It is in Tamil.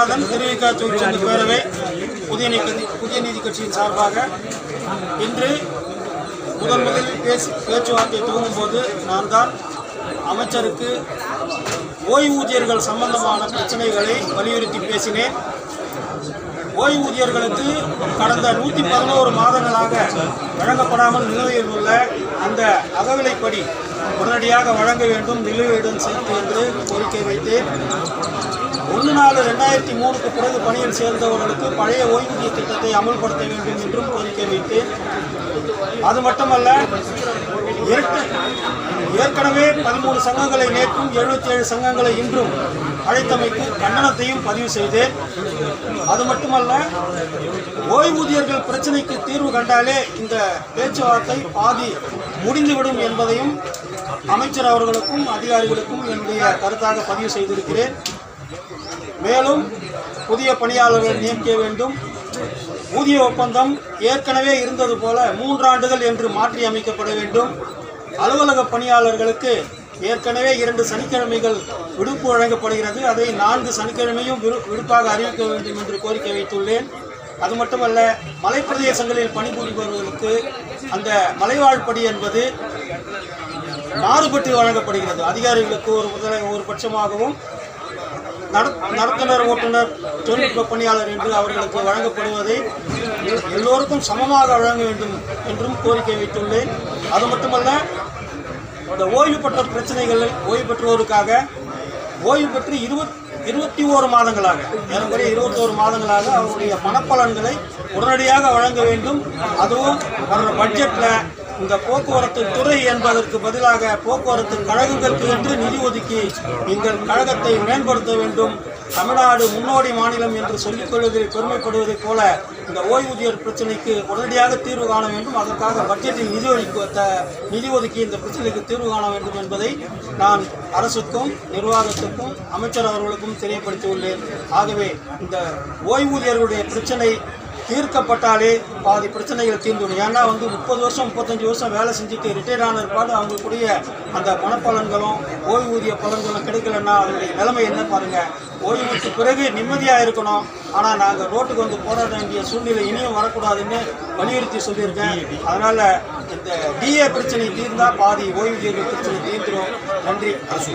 விஸ்வநாதன் திருவிக தொழிற்சங்க பேரவை புதிய நீதி புதிய நீதி கட்சியின் சார்பாக இன்று முதன் முதலில் பேசி பேச்சுவார்த்தை துவங்கும் போது நான் தான் அமைச்சருக்கு ஓய்வூதியர்கள் சம்பந்தமான பிரச்சனைகளை வலியுறுத்தி பேசினேன். ஓய்வூதியர்களுக்கு கடந்த நூற்றி பதினோரு மாதங்களாக வழங்கப்படாமல் நிலுவையில் உள்ள அந்த அகவிலைப்படி உடனடியாக வழங்க வேண்டும் நிலுவையுடன் சேர்த்து என்று கோரிக்கை வைத்தேன் ஒன்று நாலு ரெண்டாயிரத்தி மூணுக்கு பிறகு பணியில் சேர்ந்தவர்களுக்கு பழைய ஓய்வூதிய திட்டத்தை அமல்படுத்த வேண்டும் என்றும் கோரிக்கை வைத்தேன் அது மட்டுமல்ல ஏற்க- ஏற்கனவே பதிமூணு சங்கங்களை நேற்றும் எழுபத்தி ஏழு சங்கங்களை இன்றும் அழைத்தமைக்கு கண்டனத்தையும் பதிவு செய்தேன். அது மட்டுமல்ல ஓய்வூதியர்கள் பிரச்சனைக்கு தீர்வு கண்டாலே இந்த பேச்சுவார்த்தை பாதி முடிந்துவிடும் என்பதையும் அமைச்சர் அவர்களுக்கும் அதிகாரிகளுக்கும் என்னுடைய கருத்தாக பதிவு செய்திருக்கிறேன். மேலும் புதிய பணியாளர்கள் நியமிக்க வேண்டும். ஊதிய ஒப்பந்தம் ஏற்கனவே இருந்தது போல மூன்றாண்டுகள் என்று மாற்றி அமைக்கப்பட வேண்டும். அலுவலக பணியாளர்களுக்கு ஏற்கனவே இரண்டு சனிக்கிழமைகள் விடுப்பு வழங்கப்படுகிறது. அதை நான்கு சனிக்கிழமையும் விடுப்பாக அறிவிக்க வேண்டும் என்று கோரிக்கை வைத்துள்ளேன். அது மட்டுமல்ல மலைப்பிரதேசங்களில் பணிபுரிபவர்களுக்கு அந்த மலைவாழ்படி என்பது மாறுபட்டு வழங்கப்படுகிறது. அதிகாரிகளுக்கு ஒரு முதல ஒரு பட்சமாகவும் நடத்துனர் ஓட்டுநர் தொழில்நுட்ப பணியாளர் என்று அவர்களுக்கு வழங்கப்படுவதை எல்லோருக்கும் சமமாக வழங்க வேண்டும் என்றும் கோரிக்கை வைத்துள்ளேன். அது மட்டுமல்ல இந்த ஓய்வு பெற்ற பிரச்சனைகள் ஓய்வு பெற்றோருக்காக ஓய்வு பெற்று இருபத் இருபத்தி ஓரு மாதங்களாக ஏறக்குறைய இருபத்தோரு மாதங்களாக அவருடைய பணப்பலன்களை உடனடியாக வழங்க வேண்டும். அதுவும் வர்ற பட்ஜெட்டில் இந்த போக்குவரத்து துறை என்பதற்கு பதிலாக போக்குவரத்து கழகங்களுக்கு என்று நிதி ஒதுக்கி எங்கள் கழகத்தை மேம்படுத்த வேண்டும். தமிழ்நாடு முன்னோடி மாநிலம் என்று சொல்லிக் கொள்வதில் பெருமைப்படுவதைப் போல இந்த ஓய்வூதியர் பிரச்சனைக்கு உடனடியாக தீர்வு காண வேண்டும். அதற்காக பட்ஜெட்டில் நிதி ஒதுக்க நிதி ஒதுக்கி இந்த பிரச்சனைக்கு தீர்வு காண வேண்டும் என்பதை நான் அரசுக்கும் நிர்வாகத்துக்கும் அமைச்சர் அவர்களுக்கும் தெரியப்படுத்தியுள்ளேன். ஆகவே இந்த ஓய்வூதியர்களுடைய பிரச்சனை தீர்க்கப்பட்டாலே பாதி பிரச்சனைகள் தீர்ந்துடும் ஏன்னா வந்து முப்பது வருஷம் முப்பத்தஞ்சு வருஷம் வேலை செஞ்சுட்டு ரிட்டையர் ஆன பிற்பாடு அவங்களுக்குரிய அந்த பணப்பலன்களும் ஓய்வூதிய பலன்களும் கிடைக்கலன்னா அதனுடைய நிலைமை என்ன பாருங்கள் ஓய்வுக்கு பிறகு நிம்மதியாக இருக்கணும். ஆனால் நாங்கள் ரோட்டுக்கு வந்து போராட வேண்டிய சூழ்நிலை இனியும் வரக்கூடாதுன்னு வலியுறுத்தி சொல்லியிருக்கேன். அதனால் இந்த டிஏ பிரச்சனை தீர்ந்தால் பாதி ஓய்வூதியர்கள் பிரச்சனை தீர்ந்துடும் நன்றி. அரசு